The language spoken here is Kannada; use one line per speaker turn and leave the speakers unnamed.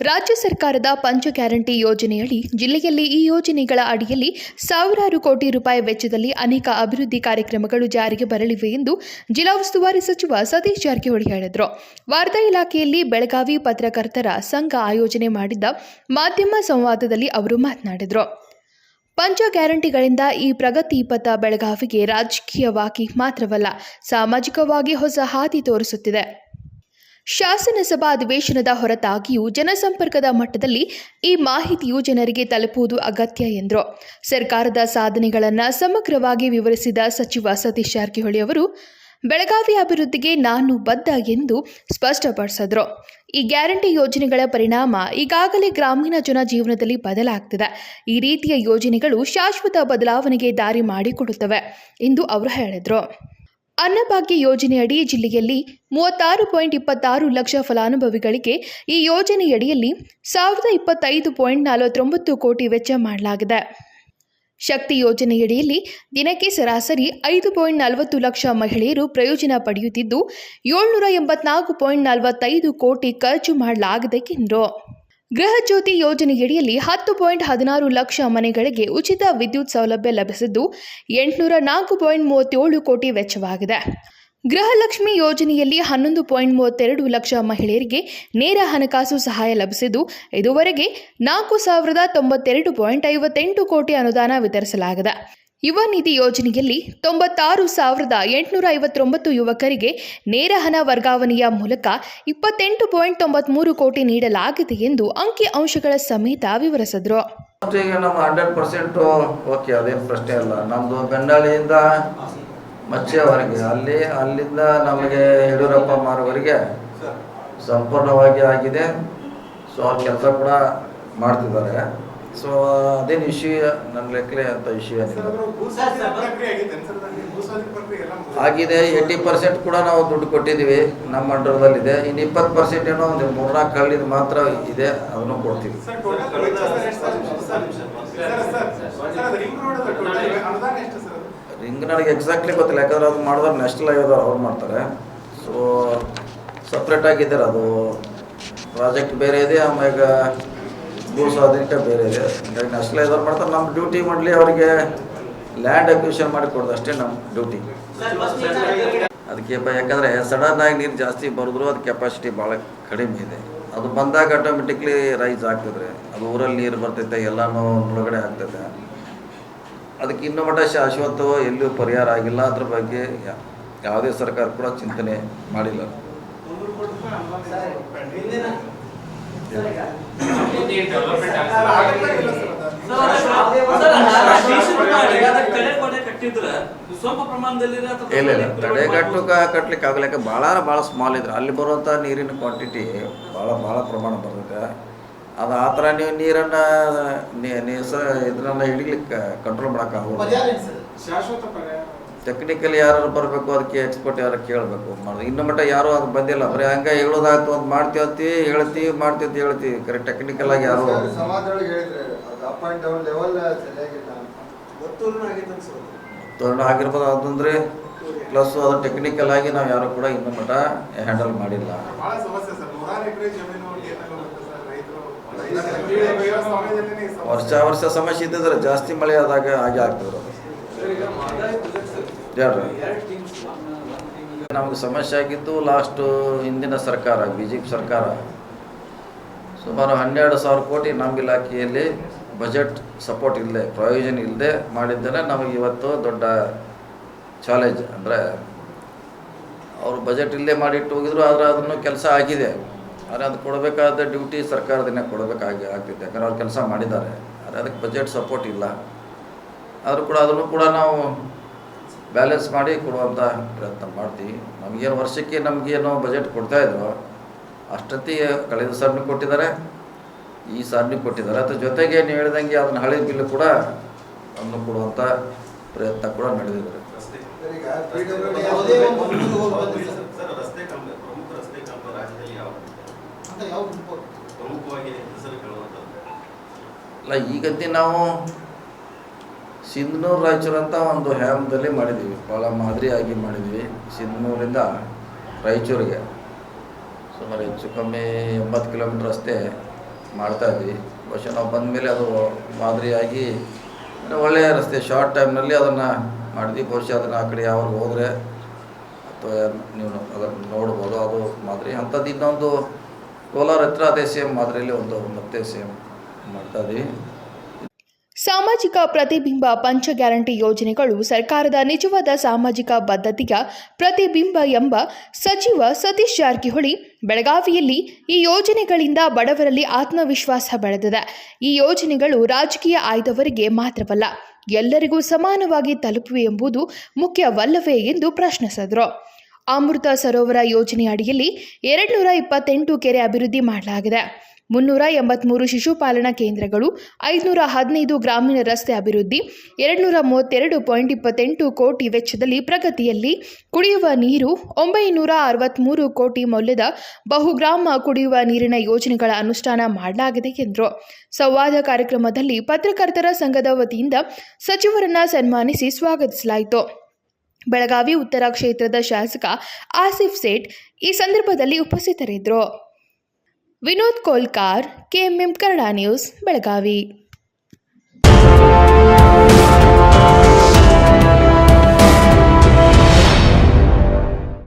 ರಾಜ್ಯ ಸರ್ಕಾರದ ಪಂಚ ಗ್ಯಾರಂಟಿ ಯೋಜನೆಯಡಿ ಜಿಲ್ಲೆಯಲ್ಲಿ ಈ ಯೋಜನೆಗಳ ಅಡಿಯಲ್ಲಿ ಸಾವಿರಾರು ಕೋಟಿ ರೂಪಾಯಿ ವೆಚ್ಚದಲ್ಲಿ ಅನೇಕ ಅಭಿವೃದ್ಧಿ ಕಾರ್ಯಕ್ರಮಗಳು ಜಾರಿಗೆ ಬರಲಿವೆ ಎಂದು ಜಿಲ್ಲಾ ಉಸ್ತುವಾರಿ ಸಚಿವ ಸತೀಶ್ ಜಾರಕಿಹೊಳಿ ಹೇಳಿದರು. ವಾರ್ತಾ ಇಲಾಖೆಯಲ್ಲಿ ಬೆಳಗಾವಿ ಪತ್ರಕರ್ತರ ಸಂಘ ಆಯೋಜನೆ ಮಾಡಿದ್ದ ಮಾಧ್ಯಮ ಸಂವಾದದಲ್ಲಿ ಅವರು ಮಾತನಾಡಿದರು. ಪಂಚ ಗ್ಯಾರಂಟಿಗಳಿಂದ ಈ ಪ್ರಗತಿ ಪಥ ಬೆಳಗಾವಿಗೆ ರಾಜಕೀಯವಾಗಿ ಮಾತ್ರವಲ್ಲ, ಸಾಮಾಜಿಕವಾಗಿ ಹೊಸ ಹಾದಿ ತೋರಿಸುತ್ತಿದೆ. ಶಾಸನಸಭಾ ಅಧಿವೇಶನದ ಹೊರತಾಗಿಯೂ ಜನಸಂಪರ್ಕದ ಮಟ್ಟದಲ್ಲಿ ಈ ಮಾಹಿತಿಯು ಜನರಿಗೆ ತಲುಪುವುದು ಅಗತ್ಯ ಎಂದರು. ಸರ್ಕಾರದ ಸಾಧನೆಗಳನ್ನು ಸಮಗ್ರವಾಗಿ ವಿವರಿಸಿದ ಸಚಿವ ಸತೀಶ್ ಜಾರಕಿಹೊಳಿ ಅವರು, ಬೆಳಗಾವಿ ಅಭಿವೃದ್ಧಿಗೆ ನಾನು ಬದ್ಧ ಎಂದು ಸ್ಪಷ್ಟಪಡಿಸಿದರು. ಈ ಗ್ಯಾರಂಟಿ ಯೋಜನೆಗಳ ಪರಿಣಾಮ ಈಗಾಗಲೇ ಗ್ರಾಮೀಣ ಜನ ಜೀವನದಲ್ಲಿ ಬದಲಾಗ್ತಿದೆ. ಈ ರೀತಿಯ ಯೋಜನೆಗಳು ಶಾಶ್ವತ ಬದಲಾವಣೆಗೆ ದಾರಿ ಮಾಡಿಕೊಡುತ್ತವೆ ಎಂದು ಅವರು ಹೇಳಿದರು. ಅನ್ನಭಾಗ್ಯ ಯೋಜನೆಯಡಿ ಜಿಲ್ಲೆಯಲ್ಲಿ ಮೂವತ್ತಾರು ಪಾಯಿಂಟ್ ಇಪ್ಪತ್ತಾರು ಲಕ್ಷ ಫಲಾನುಭವಿಗಳಿಗೆ ಈ ಯೋಜನೆಯಡಿಯಲ್ಲಿ ಸಾವಿರದ ಇಪ್ಪತ್ತೈದು ಪಾಯಿಂಟ್ ನಲವತ್ತೊಂಬತ್ತು ಕೋಟಿ ವೆಚ್ಚ ಮಾಡಲಾಗಿದೆ. ಶಕ್ತಿ ಯೋಜನೆಯಡಿಯಲ್ಲಿ ದಿನಕ್ಕೆ ಸರಾಸರಿ ಐದು ಪಾಯಿಂಟ್ ನಲವತ್ತು ಲಕ್ಷ ಮಹಿಳೆಯರು ಪ್ರಯೋಜನ ಪಡೆಯುತ್ತಿದ್ದು, ಏಳ್ನೂರ ಎಂಬತ್ನಾಲ್ಕು ಪಾಯಿಂಟ್ ನಲವತ್ತೈದು ಕೋಟಿ ಖರ್ಚು ಮಾಡಲಾಗಿದೆ ಎಂದರು. ಗೃಹ ಜ್ಯೋತಿ ಯೋಜನೆಯಡಿಯಲ್ಲಿ ಹತ್ತು ಪಾಯಿಂಟ್ ಹದಿನಾರು ಲಕ್ಷ ಮನೆಗಳಿಗೆ ಉಚಿತ ವಿದ್ಯುತ್ ಸೌಲಭ್ಯ ಲಭಿಸಿದ್ದು ಎಂಟುನೂರ ನಾಲ್ಕು ಪಾಯಿಂಟ್ ಮೂವತ್ತೇಳು ಕೋಟಿ ವೆಚ್ಚವಾಗಿದೆ. ಗೃಹಲಕ್ಷ್ಮಿ ಯೋಜನೆಯಲ್ಲಿ ಹನ್ನೊಂದು ಪಾಯಿಂಟ್ ಮೂವತ್ತೆರಡು ಲಕ್ಷ ಮಹಿಳೆಯರಿಗೆ ನೇರ ಹಣಕಾಸು ಸಹಾಯ ಲಭಿಸಿದ್ದು, ಇದುವರೆಗೆ ನಾಲ್ಕು ಸಾವಿರದ ತೊಂಬತ್ತೆರಡು ಪಾಯಿಂಟ್ ಐವತ್ತೆಂಟು ಕೋಟಿ ಅನುದಾನ ವಿತರಿಸಲಾಗಿದೆ. ಯುವ ನಿಧಿ ಯೋಜನೆಯಲ್ಲಿ ತೊಂಬತ್ತಾರು ಸಾವಿರದ ಎಂಟುನೂರ ಐವತ್ತೊಂಬತ್ತು ಯುವಕರಿಗೆ ನೇರ ಹಣ ವರ್ಗಾವಣೆಯ ಮೂಲಕ ಇಪ್ಪತ್ತೆಂಟು ಪಾಯಿಂಟ್ ತೊಂಬತ್ಮೂರು ಕೋಟಿ ನೀಡಲಾಗಿದೆ ಎಂದು ಅಂಕಿ ಅಂಶಗಳ ಸಮೇತ ವಿವರಿಸಿದರು.
ಈಗ ನಮ್ಮ ಹಂಡ್ರೆಡ್ ಪರ್ಸೆಂಟು ಓಕೆ ಅದೇನು ಪ್ರಶ್ನೆ ಅಲ್ಲ. ನಮ್ಮದು ಬೆಂಡಾಳಿಯಿಂದ ಮಚ್ಚೆವರೆಗೆ ಅಲ್ಲಿ, ಅಲ್ಲಿಂದ ನಮಗೆ ಯಡಿಯೂರಪ್ಪ ಮಾರುವರೆಗೆ ಸಂಪೂರ್ಣವಾಗಿ ಆಗಿದೆ. ಸೊ ಅವ್ರ ಕೆಲಸ ಕೂಡ ಮಾಡ್ತಿದ್ದಾರೆ. ಸೊ ಅದೇನು ಇಶ್ಯೂ ನನ್ನ ಲೆಕ್ಕಲೆ ಅಂತ ವಿಷಯ ಆಗಿದೆ ಏಯ್ಟಿ ಪರ್ಸೆಂಟ್ ಕೂಡ ನಾವು ದುಡ್ಡು ಕೊಟ್ಟಿದ್ದೀವಿ ನಮ್ಮ ಅಂಡರ್ದಲ್ಲಿದೆ ಇನ್ನು ಇಪ್ಪತ್ತು ಪರ್ಸೆಂಟ್ ಏನೋ ಒಂದು ಮೂರ್ನಾಲ್ಕು ಹಳ್ಳಿದು ಮಾತ್ರ ಇದೆ ಅದನ್ನು ಕೊಡ್ತೀವಿ. ರಿಂಗ್ ನನಗೆ ಎಕ್ಸಾಕ್ಟ್ಲಿ ಗೊತ್ತಿಲ್ಲ ಯಾಕಂದ್ರೆ ಅದು ಮಾಡಿದ್ರೆ ನ್ಯಾಷನಲ್ ಹೈವೇದವ್ರು ಅವ್ರು ಮಾಡ್ತಾರೆ. ಸೊ ಸಪ್ರೇಟ್ ಆಗಿದ್ದಾರೆ ಅದು. ಪ್ರಾಜೆಕ್ಟ್ ಬೇರೆ ಇದೆ ಆಮ್ಯಾಗ ಭೂ ಸ್ವಾಧೀನಕ್ಕೆ ಬೇರೆ ಇದೆ. ಹಂಗಾಗಿ ಆಗಿದವ್ರು ಮಾಡ್ತಾರೆ. ನಮ್ಮ ಡ್ಯೂಟಿ ಮಾಡಲಿ ಅವರಿಗೆ ಲ್ಯಾಂಡ್ ಅಕ್ವಿಷನ್ ಮಾಡಿ ಕೊಡೋದು ಅಷ್ಟೇ ನಮ್ಮ ಡ್ಯೂಟಿ ಅದಕ್ಕೆ ಯಾಕಂದರೆ ಸಡನ್ ಆಗಿ ನೀರು ಜಾಸ್ತಿ ಬರೆದ್ರು ಅದು ಕೆಪಾಸಿಟಿ ಭಾಳ ಕಡಿಮೆ ಇದೆ. ಅದು ಬಂದಾಗ ಆಟೋಮೆಟಿಕ್ಲಿ ರೈಸ್ ಆಗ್ತದೆ. ಅದು ಊರಲ್ಲಿ ನೀರು ಬರ್ತೈತೆ, ಎಲ್ಲನೂ ಒಳಗಡೆ ಆಗ್ತೈತೆ ಅದಕ್ಕೆ ಇನ್ನೂ ಮಟ್ಟ ಶಾಶ್ವತವೋ ಎಲ್ಲೂ ಪರಿಹಾರ ಆಗಿಲ್ಲ. ಅದ್ರ ಬಗ್ಗೆ ಯಾವುದೇ ಸರ್ಕಾರ ಕೂಡ ಚಿಂತನೆ ಮಾಡಿಲ್ಲ.
ಸ್ವಲ್ಪ ಪ್ರಮಾಣದಲ್ಲಿ
ಇಲ್ಲ ಇಲ್ಲ. ತಡೆಗಟ್ಟು ಕಟ್ಲಿಕ್ಕೆ ಆಗಲ್ಲ. ಯಾಕೆ ಭಾಳ ಭಾಳ ಸ್ಮಾಲ್ ಇದ್ರೆ ಅಲ್ಲಿ ಬರುವಂಥ ನೀರಿನ ಕ್ವಾಂಟಿಟಿ ಭಾಳ ಭಾಳ ಪ್ರಮಾಣ ಬರ್ತೈತೆ. ಅದು ಆ ಥರ ನೀವು ನೀರನ್ನು ನೀಸ ಇದನ್ನ ಹಿಡಿಲಿಕ್ಕೆ ಕಂಟ್ರೋಲ್ ಮಾಡೋಕ್ಕಾಗಲ್ಲ
ಶಾಶ್ವತ ಪರಿಹಾರ.
ಟೆಕ್ನಿಕಲಿ ಯಾರು ಬರಬೇಕು ಅದಕ್ಕೆ ಎಕ್ಸ್ಪರ್ಟ್ ಯಾರು ಕೇಳಬೇಕು. ಮಾಡೋದು ಇನ್ನು ಮಟ್ಟ ಯಾರು ಅದು ಬಂದಿಲ್ಲ. ಬರೀ ಹಂಗೆ ಹೇಳೋದಾಯ್ತು ಅಂತ ಮಾಡ್ತೀವಿ ಹೇಳ್ತೀವಿ ಮಾಡ್ತೀವಿ ಅಂತ ಹೇಳ್ತೀವಿ. ಕರೆಕ್ಟ್ ಟೆಕ್ನಿಕಲ್ ಆಗಿ ಯಾರು
ಸಮಾಜದೊಳಗೆ ಹೇಳಿದ್ರೆ ಅದು ಅಪ್ ಅಂಡ್ ಡೌನ್ ಲೆವೆಲ್ ಸರಿಯಾಗಿಲ್ಲ
ತೋರಣ ಆಗಿರ್ಬೋದು ಅದಂದ್ರೆ ಪ್ಲಸ್ ಅದು ಟೆಕ್ನಿಕಲ್ ಆಗಿ ನಾವು ಯಾರು ಕೂಡ ಇನ್ನು ಮಟ್ಟ ಹ್ಯಾಂಡಲ್ ಮಾಡಿಲ್ಲ. ವರ್ಷ ವರ್ಷ ಸಮಸ್ಯೆ ಇದ್ದಿದ್ರೆ ಜಾಸ್ತಿ ಮಳೆ ಆದಾಗ ಹಾಗೆ ಆಗ್ತದೆ ನಮಗೆ ಸಮಸ್ಯೆ ಆಗಿದ್ದು ಲಾಸ್ಟು ಹಿಂದಿನ ಸರ್ಕಾರ ಬಿ ಜೆ ಪಿ ಸರ್ಕಾರ. ಸುಮಾರು ಹನ್ನೆರಡು ಸಾವಿರ ಕೋಟಿ ನಮ್ಮ ಇಲಾಖೆಯಲ್ಲಿ ಬಜೆಟ್ ಸಪೋರ್ಟ್ ಇಲ್ಲದೆ ಪ್ರಯೋಜನ ಇಲ್ಲದೆ ಮಾಡಿದ್ದೇನೆ ನಮಗೆ ಇವತ್ತು ದೊಡ್ಡ ಚಾಲೆಂಜ್ ಅಂದರೆ ಅವರು ಬಜೆಟ್ ಇಲ್ಲದೆ ಮಾಡಿಟ್ಟು ಹೋಗಿದ್ರು ಆದರೆ ಅದನ್ನು ಕೆಲಸ ಆಗಿದೆ. ಆದರೆ ಅದು ಕೊಡಬೇಕಾದ ಡ್ಯೂಟಿ ಸರ್ಕಾರದಿಂದ ಕೊಡಬೇಕಾಗಿ ಆಗ್ತಿದೆ ಯಾಕಂದ್ರೆ ಅವ್ರು ಕೆಲಸ ಮಾಡಿದ್ದಾರೆ. ಆದರೆ ಅದಕ್ಕೆ ಬಜೆಟ್ ಸಪೋರ್ಟ್ ಇಲ್ಲ. ಆದರೂ ಕೂಡ ಅದನ್ನು ಕೂಡ ನಾವು ಬ್ಯಾಲೆನ್ಸ್ ಮಾಡಿ ಕೊಡುವಂಥ ಪ್ರಯತ್ನ ಮಾಡ್ತೀವಿ. ನಮಗೇನು ವರ್ಷಕ್ಕೆ ನಮಗೇನು ಬಜೆಟ್ ಕೊಡ್ತಾಯಿದ್ರು ಅಷ್ಟೊತ್ತಿಗೆ ಕಳೆದ ಸಾರಿನೂ ಕೊಟ್ಟಿದ್ದಾರೆ. ಈ ಸಾರಿನೂ ಕೊಟ್ಟಿದ್ದಾರೆ. ಅದ್ರ ಜೊತೆಗೆ ನೀವು ಹೇಳಿದಂಗೆ ಅದನ್ನು ಹಳೆ ಬಿಲ್ ಕೂಡ ಅದನ್ನು ಕೊಡುವಂಥ ಪ್ರಯತ್ನ ಕೂಡ ನಡೆದಿದ್ದಾರೆ ಅಲ್ಲ ಈಗಂತೆ ನಾವು ಸಿಂಧನೂರು ರಾಯಚೂರು ಅಂತ ಒಂದು ಹ್ಯಾಮ್ದಲ್ಲಿ ಮಾಡಿದ್ದೀವಿ. ಭಾಳ ಮಾದರಿಯಾಗಿ ಮಾಡಿದ್ವಿ ಸಿಂಧನೂರಿಂದ ರಾಯಚೂರಿಗೆ. ಸುಮಾರು ಹೆಚ್ಚು ಕಮ್ಮಿ ಎಂಬತ್ತು ಕಿಲೋಮೀಟ್ರ್ ಅಷ್ಟೇ ಮಾಡ್ತಾ ಇದ್ವಿ. ಬಹುಶಃ ನಾವು ಬಂದ ಮೇಲೆ ಅದು ಮಾದರಿಯಾಗಿ ಒಳ್ಳೆಯ ರಸ್ತೆ. ಶಾರ್ಟ್ ಟೈಮ್ನಲ್ಲಿ ಅದನ್ನು ಮಾಡಿದ್ವಿ. ಬಹುಶಃ ಅದನ್ನು ಆ ಕಡೆ ಯಾವಾಗ ಹೋದರೆ ಅಥವಾ ನೀವು ಅದನ್ನು ನೋಡ್ಬೋದು. ಅದು ಮಾದರಿ. ಅಂಥದ್ದು ಇನ್ನೊಂದು ಕೋಲಾರ ಹತ್ರ ಅದೇ ಸೇಮ್ ಮಾದರಿಯಲ್ಲಿ ಒಂದು ಮತ್ತೆ ಸೇಮ್ ಮಾಡ್ತಾ ಇದ್ವಿ.
ಸಾಮಾಜಿಕ ಪ್ರತಿಬಿಂಬ ಪಂಚ ಗ್ಯಾರಂಟಿ ಯೋಜನೆಗಳು ಸರ್ಕಾರದ ನಿಜವಾದ ಸಾಮಾಜಿಕ ಬದ್ಧತೆಯ ಪ್ರತಿಬಿಂಬ ಎಂಬ ಸಚಿವ ಸತೀಶ್ ಜಾರಕಿಹೊಳಿ ಬೆಳಗಾವಿಯಲ್ಲಿ ಈ ಯೋಜನೆಗಳಿಂದ ಬಡವರಲ್ಲಿ ಆತ್ಮವಿಶ್ವಾಸ ಬೆಳೆದಿದೆ. ಈ ಯೋಜನೆಗಳು ರಾಜಕೀಯ ಆಯ್ದವರಿಗೆ ಮಾತ್ರವಲ್ಲ, ಎಲ್ಲರಿಗೂ ಸಮಾನವಾಗಿ ತಲುಪಿವೆ ಎಂಬುದು ಮುಖ್ಯವಲ್ಲವೇ ಎಂದು ಪ್ರಶ್ನಿಸಿದರು. ಅಮೃತ ಸರೋವರ ಯೋಜನೆ ಅಡಿಯಲ್ಲಿ ಎರಡುನೂರ ಇಪ್ಪತ್ತೆಂಟು ಕೆರೆ ಅಭಿವೃದ್ಧಿ ಮಾಡಲಾಗಿದೆ. ಮುನ್ನೂರ ಎಂಬತ್ಮೂರು ಶಿಶುಪಾಲನಾ ಕೇಂದ್ರಗಳು, ಐದುನೂರ ಹದಿನೈದು ಗ್ರಾಮೀಣ ರಸ್ತೆ ಅಭಿವೃದ್ಧಿ, ಎರಡುನೂರ ಮೂವತ್ತೆರಡು ಪಾಯಿಂಟ್ ಇಪ್ಪತ್ತೆಂಟು ಕೋಟಿ ವೆಚ್ಚದಲ್ಲಿ ಪ್ರಗತಿಯಲ್ಲಿ ಕುಡಿಯುವ ನೀರು, ಒಂಬೈನೂರ ಅರವತ್ತ್ಮೂರು ಕೋಟಿ ಮೌಲ್ಯದ ಬಹುಗ್ರಾಮ ಕುಡಿಯುವ ನೀರಿನ ಯೋಜನೆಗಳ ಅನುಷ್ಠಾನ ಮಾಡಲಾಗಿದೆ ಎಂದರು. ಸಂವಾದ ಕಾರ್ಯಕ್ರಮದಲ್ಲಿ ಪತ್ರಕರ್ತರ ಸಂಘದ ವತಿಯಿಂದ ಸಚಿವರನ್ನ ಸನ್ಮಾನಿಸಿ ಸ್ವಾಗತಿಸಲಾಯಿತು. ಬೆಳಗಾವಿ ಉತ್ತರ ಕ್ಷೇತ್ರದ ಶಾಸಕ ಆಸಿಫ್ ಸೇಠ್ ಈ ಸಂದರ್ಭದಲ್ಲಿ ಉಪಸ್ಥಿತರಿದ್ದರು. Vinod Kolkar KMM Kannada news Belagavi